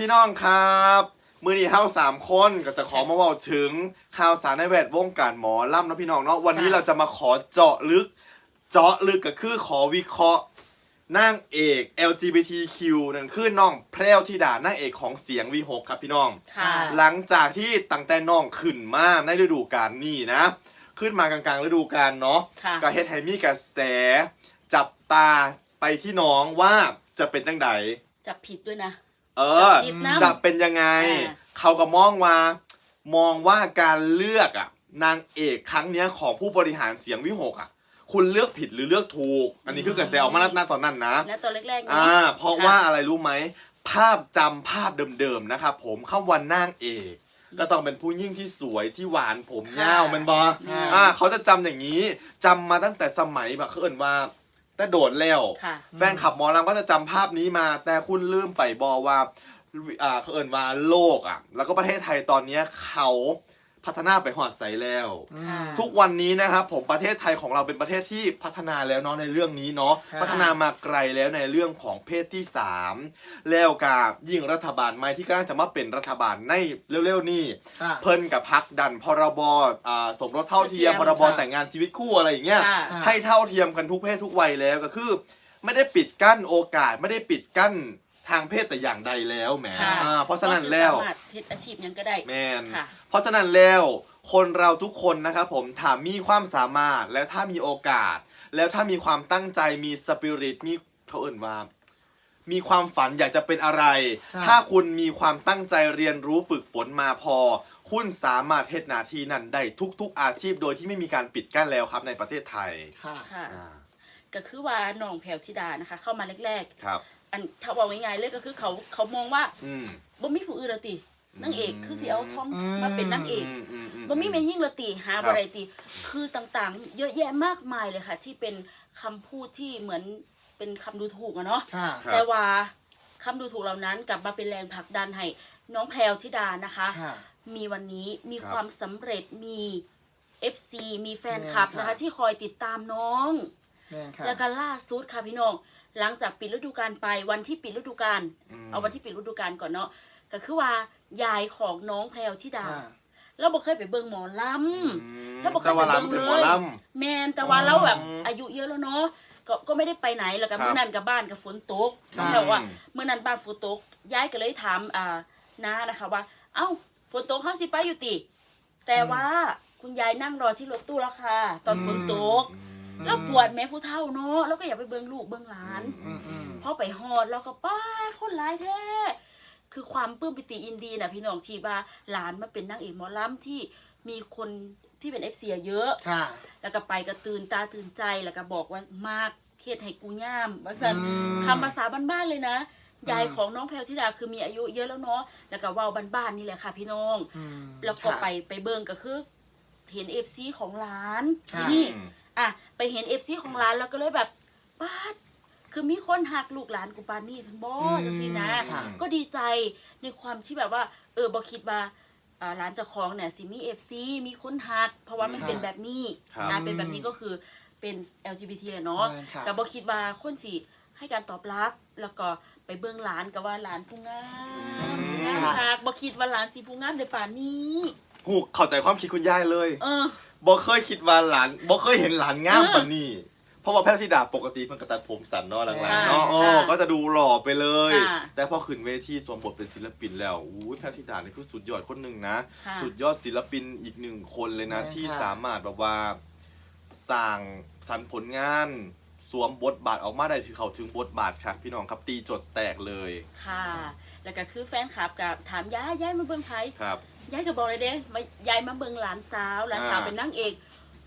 พี่น้องครับมือนี้เฮาสามคนก็จะขอมาเว่าถึงข่าวสารในแวดวงการหมอล่ำนะพี่น้องเนาะวันนี้ค่ะเราจะมาขอเจาะลึก เจาะลึกก็คือขอวิเคราะห์นางเอก LGBTQ นั่นคือน้องแพรวธิดานางเอกของเสียงวีหกครับพี่น้อง ค่ะ หลังจากที่ตั้งแต่น้องขึ้นมาในฤดูกาลนี้นะ ขึ้นมากลางๆ ฤดูกาลเนาะค่ะ ก็เฮ็ดให้มีกระแส จับตาไปที่น้องว่าจะเป็นจังได จับผิดด้วยนะ เออ จับผิดนะจะเป็นยังไง อ่า เขาก็มองว่า มองว่าการเลือกอะ นางเอกครั้งเนี้ยของผู้บริหารเสียงวิหกอะ คุณเลือกผิดหรือเลือกถูก อันนี้คือกระแสออกมาณตอนนั้นนะ และตอนแรกๆนี้อ่า เพราะว่าอะไรรู้ไหม ภาพจำภาพเดิมๆนะครับผมคำวันนางเอก ก็ต้องเป็นผู้ยิ่งที่สวยที่หวานผมยาวแมันบอค่ะอ่าเขาจะจำอย่างนี้จำมาตั้งแต่สมัยแบบเขาเอ่นว่า แต่โดดแล้ว ค่ะ แฟนขับหมอลำก็จะจำภาพนี้มา แต่คุณลืมไปบอว่าอ่าเขาเอ่นว่าโลกอะ แล้วก็ประเทศไทยตอนเนี้ยเขา พัฒนาไปหอดใสแล้ว ค่ะ ทุกวันนี้นะครับผมประเทศไทยของเราเป็นประเทศที่พัฒนาแล้วเนาะในเรื่องนี้เนาะค่ะ พัฒนามาไกลแล้วในเรื่องของเพศที่ 3 แล้วกับยิ่งรัฐบาลใหม่ที่กำลังจะมาเป็นรัฐบาลในเร็วๆนี้ ค่ะ เพิ่นกับพักดันพรบอ่าสมรสเท่าเทียมเท่าเทียมพรบค่ะ แต่งงานชีวิตคู่อะไรอย่างเงี้ยค่ะค่ะ ให้เท่าเทียมกันทุกเพศทุกวัยแล้วก็คือ ไม่ได้ปิดกั้นโอกาสไม่ได้ปิดกั้น ทางเพศแต่อย่างใดแล้วแหมค่ะอ่าเพราะฉะนั้นแล้ว ก็คือสามารถเฮ็ดอาชีพหยังก็ได้ แมนค่ะ เพราะฉะนั้นแล้วคนเราทุกคนนะครับผมถามมีความสามารถแล้วถ้ามีโอกาส แล้วถ้ามีความตั้งใจมีสปิริตมีเขาเอ่นว่า มีความฝันอยากจะเป็นอะไรครับถ้าคุณมีความตั้งใจเรียนรู้ฝึกฝนมาพอ คุณสามารถเฮ็ดหนาทีนั้นได้ทุก ๆ อาชีพโดยที่ไม่มีการปิดกั้นแล้วครับในประเทศไทยค่ะ ค่ะ อ่าก็คือว่าน้องแพรวธิดานะคะ เข้ามาแรกครับๆ อันถ้าว่าง่ายๆเลยก็คือเขาเขามองว่าอืม บ่มีผู้อื่นและตินางเอกคือสิเอาทอมอืม มาเป็นนางเอกอืมอืมอืมบ่มีแม่นยิ่งละติหาครับบ่ได้ติคือต่างๆ เยอะแยะมากมายเลยค่ะ ที่เป็นคำพูดที่เหมือนเป็นคำดูถูกอะเนาะ ค่ะ ครับ แต่ว่าคำดูถูกเหล่านั้นกลับมาเป็นแรงผลักดันให้น้องแพรวธิดานะคะ ค่ะ มีวันนี้มีครับ ความสำเร็จมี FC มีแฟนคลับแม่นนะคะค่ะที่คอยติดตามน้อง แม่นค่ะ แล้วก็ล่าสุดค่ะพี่น้อง หลังจากปิดฤดูกาลไปวันที่ปิดฤดูกาลอืมเอาวันที่ปิดฤดูกาลก่อนเนาะก็คือว่ายายของน้องแพรวธิดาค่ะเราบอกเคยไปเบิ่งหมอลอืมำเราบอกเคแต่ยว่าไปร้านเบิ่งเป็นเลหมอยลแมนแต่ว่าเราแบบอืมอายุเยอะแล้วเนาะก็ก็ไม่ได้ไปไหนแล้วก็ครับเมื่อนั้นกับบ้านกับฝนตกครับแต่ว่าเมื่อนั้นบ้านฝนตกยายก็เลยถามอ่าน้านะคะว่า เอ้าฝนตกเฮาสิไปอยู่ติ แต่ว่าคุณยายนั่งรอที่รถตู้แล้วค่ะ ตอนฝนตกำแล้วปวดแม่ผู้เฒ่าเนาะแล้วก็อยากไปเบิ่งลูกเบิ่งหลานอืมอืมพอไปฮอดแล้วก็ป้าดคนร้ายแท้คือความปลื้มปิติอินดีนะพี่น้องที่ว่าหลานมาเป็นนางเอกหมอลำที่มีคนที่เป็นเอฟซีเยอะค่ะ แล้วก็ไปก็ตื่นตาตื่นใจแล้วก็บอกว่ามากเฮ็ดให้กูย่ามว่าซั่นอืมคำภาษาบ้านๆเลยนะยายของน้องแพลวธิดาคือมีอายุเยอะแล้วเนาะแล้วก็เว้าบ้านๆนี่แหละค่ะพี่น้องอืมแล้วก็ค่ะไปไปเบิ่งก็คือเห็นเอฟซีของหลานค่ะที่นี่ อืมอะไปเห็นเอฟซีของร้านแล้วก็เลยแบบป้าดคือมีคนหักลูกหลานกูปานนี่ทั้งบ่อืมจังซี่นะ ค่ะ ก็ดีใจในความที่แบบว่า เออบ่คิดว่าอ่าร้านเจ้าของเนี่ยสิมีเอฟซีมีคนหัก เพราะว่ามันค่ะเป็นแบบนี้ครับอ่าเป็นแบบนี้ก็คือเป็น LGBT อะเนาะใช่ค่ะก็บ่คิดว่าคนสิให้การตอบรับ แล้วก็ไปเบิ่งหลานก็ว่าหลานผู้งามงามคักบ่คิดว่าหลานสิผู้งามในป่านนี้หูเข้าใจความคิดคุณยายเลย เออ บ่เคยคิดว่าหลานบ่เคยเห็นหลานงามเออปานนี้ เพราะว่าแพทย์ธิดาปกติเพิ่นก็ตัดผมสั้นเนาะหลังค่ะๆเนาะโอ้ค่ะก็จะดูหล่อไปเลย ค่ะ แต่พอขึ้นเวทีสวมบทเป็นศิลปินแล้วอู้ยแพทย์ธิดานี่คือสุดยอดคนหนึ่งนะ ค่ะ สุดยอดศิลปินอีกหนึ่งคนเลยนะใช่ค่ะที่สามารถแบบว่าสร้างสรรค์ผลงาน สวมบทบาทออกมาได้ถึงเขาถึงบทบาทครับพี่น้องครับตีจดแตกเลยค่ะ แล้วก็คือแฟนคลับกับถามยายยายมาเบิ่งไผครับ ยายก็บอกเลยเด้มายายมาเบิ่งหลานสาวหลานสาวอ่า เป็นนางเอก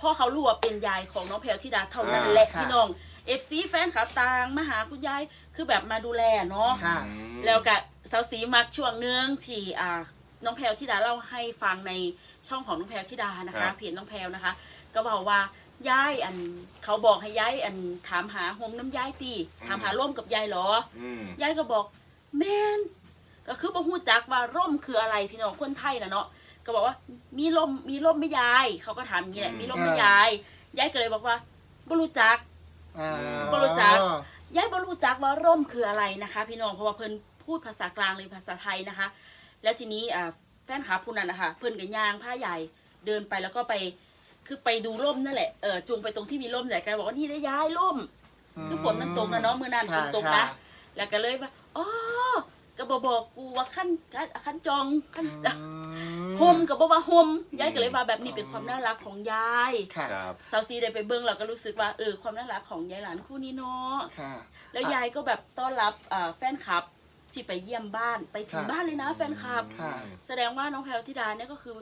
พ่อเขารู้ว่าเป็นยายของน้องแพลวธิดาเท่านั้นอ่าแหละค่ะ พี่น้องเอฟซีแฟนคลับต่างมาหาคุณยายคือแบบมาดูแลเนาะ ค่ะ อืม แล้วก็สาวสีมักช่วงหนึงที่อ่าน้องแพลวธิดาเล่าให้ฟังในช่องของน้องแพลวธิดานะคะเพจน้องแพลวนะคะ ก็บอกว่ายายอันเขาบอกให้ยายอันถามหาโฮมน้ำยายตีถามหาร่วมกับยายเหรอ อืม ยายก็บอกแม่น ก็คือบ่ฮู้จักว่าร่มคืออะไรพี่น้องคนไทยนะเนาะก็บอกว่ามีร่มมีร่มไหม่ยาย เขาก็ถามอย่างนี้แหละอืมมีร่มไหม่ยายยายก็เลยบอกว่าบ่รู้จักอ่าบ่รู้จักยายบ่รู้จักว่าร่มคืออะไรนะคะ พี่น้องเพราะว่าเพิ่นพูดภาษากลางเลยภาษาไทยนะคะ แล้วทีนี้อ่าแฟนคลับผู้นั้นนะคะเพื่อนกับยางผ้าใหญ่เดินไปแล้วก็ไปคือไปดูร่มนั่นแหละเออจูงไปตรงที่มีร่มใหญ่กันบอกว่านี่ได้ย้ายร่ม คือฝนมันตกนะเนาะเมื่อนั้นฝนตกนะแล้วก็เลยว่าอ๋อ ก็บบอกกูว่าขั้นขั้นจองขั้นโฮมกับบอกว่าโฮมยายก็เลยว่าแบบนี้เป็นความน่ารักของยายค่ะครับสาวซีได้ไปเบิ้งเราก็รู้สึกว่าเออความน่ารักของยายหลานคู่นี้เนาะค่ะแล้วยายก็แบบต้อนรับอ่าแฟนคลับที่ไปเยี่ยมบ้านไปถึงค่ะบ้านเลยนะแฟนคลับค่ะแสดงว่าน้องแพลวธิดาเนี่ยก็คือ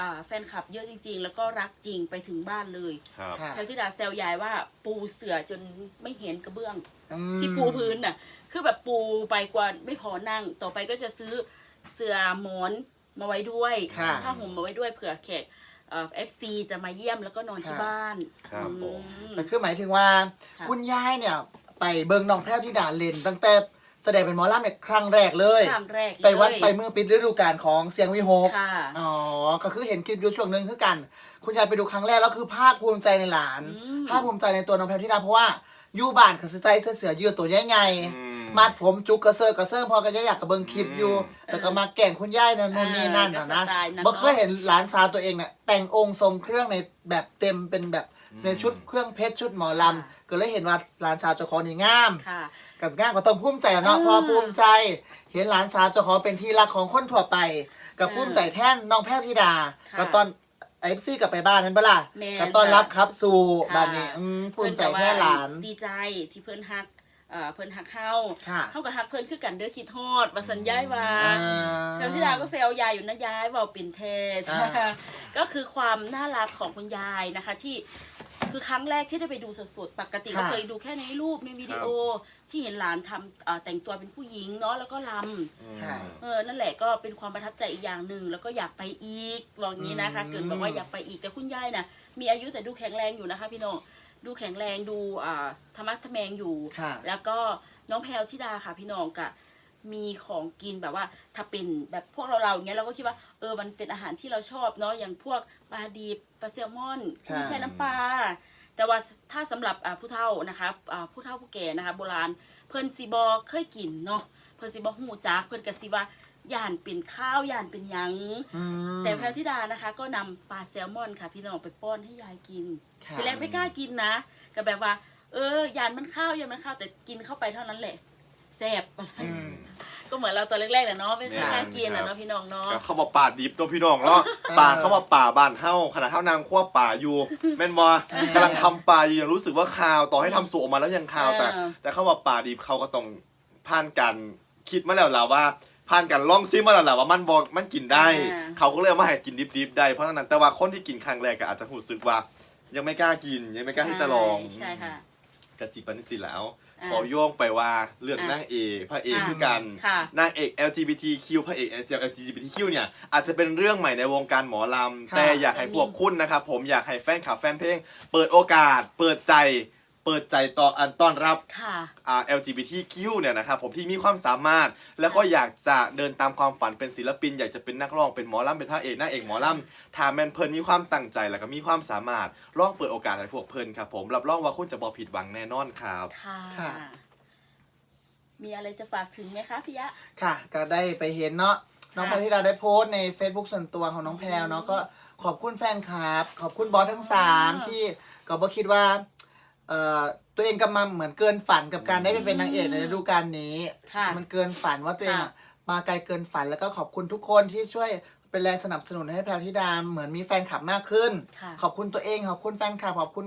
อ่าแฟนคลับเยอะจริง ๆ แล้วก็รักจริงไปถึงบ้านเลยครับค่ะแพลวธิดาแซวยายว่าปูเสือจนไม่เห็นกระเบื้องอืมที่ปูพื้นน่ะ คือแบบปูไปกว่าไม่พอนั่ง ต่อไปก็จะซื้อเสื่อหมอนมาไว้ด้วยค่ะ ผ้าห่มมาไว้ด้วยเผื่อแขกเอ่อฟซีจะมาเยี่ยมแล้วก็นอนที่ค่ะบ้านครับผม อืม แต่คือหมายถึงว่า ค่ะ คุณยายเนี่ย ไปเบิงน้องแพรวที่ด่านเลนตั้งแต่แสดงเป็นหมอลำเนี่ยครั้งแรกเลย ครั้งแรกเลยไปวัดไปเมื่อปิดฤดูกาลของเสียงวิหก ค่ะ อ๋อ ก็คือเห็นคลิปอยู่ช่วงหนึ่งคือกัน คุณยายไปดูครั้งแรกแล้วคือภาคภูมิใจในหลาน อืมภาคภูมิใจในตัวน้องแพรวที่ดาเพราะว่า อยู่บ้านกับสไตล์เสื้อเสือยืดตัวใหญ่อืม ๆมัดผมจุกกระเซิร์กระเซิร์พอก็จะอยากกับเบิงคลิปอยู่อืมแล้วก็มาแก่งคุณยายนะนู่นนี่นั่นนะนะเออก็สไตล์นั้นบ่เคยเห็นหลานสาวตัวเองเนี่ยแต่งองค์ทรงเครื่องในแบบเต็มเป็นแบบในชุดเครื่องเพชรชุดหมอลำก็เลยเห็นว่าหลานสาวเจ้าของนี่งาม ค่ะ กับงานก็ต้องภูมิใจอะเนาะอ่าเพอภูมิใจ เห็นหลานสาวเจ้าของเป็นที่รักของคนทั่วไป กับอ่าภูมิใจแท่นน้องแพทย์ธิดาค่ะก็ตอนไอฟซี่กลับไปบ้านนั้นเปะล่าแม่น ก็ต้อนรับครับสู่ค่ะบ้านนี้อืมภูมิใจแท่หลานดีใจที่เพื่อนฮักเอ่อเพื่อนฮักเฮาค่ะเฮากับฮักเพื่อนคือกันเด้อคิดฮอดว่าสัญญายว่าอ่าแพรวธิดาก็เซลยายอยู่นะยายเว่าเป็นเทศอ่า ก็คือความน่ารักของคุณยายนะคะ ที่ คือครั้งแรกที่ได้ไปดูสดๆ ปกติก็เคยดูแค่ในรูปในวิดีโอที่เห็นหลานทำเอ่อแต่งตัวเป็นผู้หญิงเนาะแล้วก็ลำค่ะเออนั่นแหละก็เป็นความประทับใจอีกอย่างหนึ่งแล้วก็อยากไปอีกบอกงี้นะคะ อืม เกิดบอกว่าอยากไปอีกแต่คุณยายน่ะมีอายุแต่ดูแข็งแรงอยู่นะคะ พี่น้องดูแข็งแรงดูอ่าธรรมะทะแมงอยู่ ค่ะ แล้วก็น้องแพลวธิดาค่ะพี่น้องกะ มีของกินแบบว่า ถ้าเป็นแบบพวกเราเราๆอย่างเงี้ยเราก็คิดว่าเออมันเป็นอาหารที่เราชอบเนาะอย่างพวกปลาดีบปลาแซลมอนค่ะไม่ใช่น้ำปลาแต่ว่าถ้าสำหรับอ่าผู้เฒ่านะคะอ่าผู้เฒ่าผู้แก่นะคะโบราณเพิ่นซีบอเคยกินเนาะเพิ่นซีบอหูจักเพิ่นกะซีว่าย่านเป็นข้าวย่านเป็นหยังอืมแต่แพลวธิดานะคะ ก็นำปลาแซลมอนค่ะ พี่น้องไปป้อนให้ยายกินค่ะทีแรกไม่กล้ากินนะก็แบบว่า เออยานมันข้าวยานมันข้าวแต่กินเข้าไปเท่านั้นแหละแซ่บอืม ก็เหมือนเราตัวแรกๆแหละเนาะไม่เคยเนี่ยกล้ากินครัอะบเนาะพี่น้องเนาะก็เข้ามาป่าดิบตัวพี่น้องเนาะป่าเข้ามาป่าบ้านเฮาขนาดเท่านางขั้วป่าอยู่แม่นบ่กำลังทำป่าอยู่ยังรู้สึกว่าคาวต่อให้ทำสุกออกมาแล้วยังคาวแต่ เออ แต่เข้ามาป่าดิบเขาก็ต้องผ่านการคิดมาแล้วล่ะว่าผ่านการลองซิมาแล้วล่ะว่ามันบ่มันกินได้ เขาก็เลยเอามาให้กินดิบๆได้เพราะฉะนั้นแต่ว่าคนที่กินครั้งแรกก็อาจจะรู้สึกว่า ยังไม่กล้ากินยังไม่กล้าที่จะลองใช่ค่ะ กระสิปันสิแล้วอ่า ขอโยงไปว่าเรื่องอะนางเอกพระเอกอะคือกันค่ะนางเอก LGBTQ พระเอก LGBTQ เนี่ยอาจจะเป็นเรื่องใหม่ในวงการหมอลำค่ะแต่อยากให้พวกคุณนะครับผมอยากให้แฟนคลับแฟนเพลง เปิดโอกาสเปิดใจ เปิดใจต่ออันต้อนรับค่ะ อ่า LGBTQ เนี่ยนะครับผมที่มีความสามารถ แล้วก็อยากจะเดินตามความฝันเป็นศิลปิน อยากจะเป็นนักร้องเป็นหมอลำเป็นพระเอกนางเอกหมอลำถ้าแมนเพิ่นมีความตั้งใจแล้วก็มีความสามารถลองเปิดโอกาสให้พวกเพิ่นครับผมรับรองว่าคุณจะบ่ผิดหวังแน่นอนครับ ค่ะ ค่ะ มีอะไรจะฝากถึงไหมคะพี่ยะ ค่ะ ก็ได้ไปเห็นเนาะน้องค่ะแพรธิดาได้โพสต์ใน Facebook ส่วนตัวของน้องแพรวเนาะก็ขอบคุณแฟนคลับ ขอบคุณบอสทั้งสามอ่าที่ก็บ่คิดว่า เอ่อตัวเองกำลังเหมือนเกินฝันกับการได้ไปเป็นนางเอกในฤดูกาลนี้ ค่ะมันเกินฝันว่าตัวเองค่ะอะมาไกลเกินฝันแล้วก็ขอบคุณทุกคนที่ช่วยเป็นแรงสนับสนุนให้แพรวธิดาเหมือนมีแฟนคลับมากขึ้น ค่ะ ขอบคุณตัวเองขอบคุณแฟนคลับขอบคุณ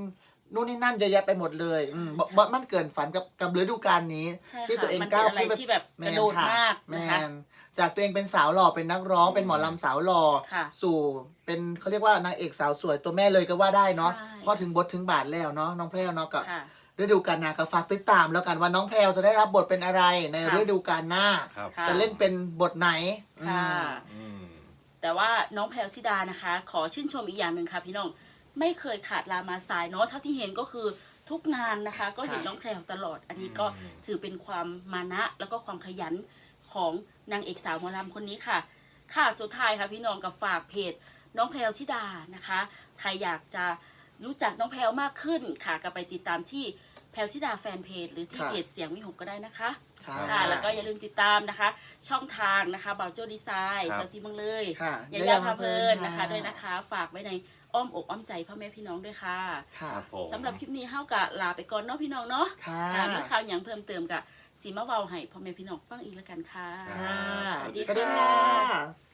นู่นนี่นั่นเยอะแยะไปหมดเลยอืมบ่บ่มันเกินฝันกับกับฤดูกาลนี้ ใช่ที่ค่ะตัวเองมันก้าวเป็นอะไรที่แบบกระโดดมากแมนะคะ น จากตัวเองเป็นสาวหล่อเป็นนักร้องเป็นหมอลำสาวหล่อค่ะสู่เป็นเขาเรียกว่านางเอกสาวสวยตัวแม่เลยก็ว่าได้เนาะใช่ พอถึงบทถึงบาทแล้วเนาะน้องแพรวเนาะก็ค่ะ ฤดูกาลหน้าก็ฝากติดตามแล้วกันว่าน้องแพรวจะได้รับบทเป็นอะไรในค่ะ ฤดูกาลหน้า ครับ ค่ะ จะเล่นเป็นบทไหนค่ะอืมอืม แต่ว่าน้องแพลวธิดานะคะ ขอชื่นชมอีกอย่างหนึ่งค่ะพี่น้องไม่เคยขาดลามาสายเนาะเท่าที่เห็นก็คือทุกงานนะคะ ก็เห็นค่ะ น้องแพลวตลอด อันนี้ก็อืม ถือเป็นความมานะแล้วก็ความขยัน ของนางเอกสาวหมอลำคนนี้ค่ะ ค่ะสุดท้ายค่ะพี่น้องกับฝากเพจน้องแพลวธิดานะคะ ใครอยากจะรู้จักน้องแพลวมากขึ้นค่ะก็ไปติดตามที่แพลวธิดาแฟนเพจหรือที่ค่ะ เพจเสียงวิหกก็ได้นะคะ ค่ะ ค่ะแล้วก็อย่าลืมติดตามนะคะ ช่องทางนะคะบ่าวโจดีไซน์ครับสาวซีเมืองเลยค่ะยายาพาเพลินนะคะค่ะด้วยนะคะ ฝากไว้ในอ้อมอกอ้อมใจพ่อแม่พี่น้องด้วยค่ะค่ะ ครับผม สำหรับคลิปนี้เฮากะลาไปก่อนเนาะพี่น้องเนาะค่ะ ค่ะมีข่าวอย่างเพิ่มเติมกะ สีมาเว้าให้พ่อแม่พี่น้องฟังอีกแล้วกันค่ะค่ะสวัสดีสวัสดีค่ะค่ะ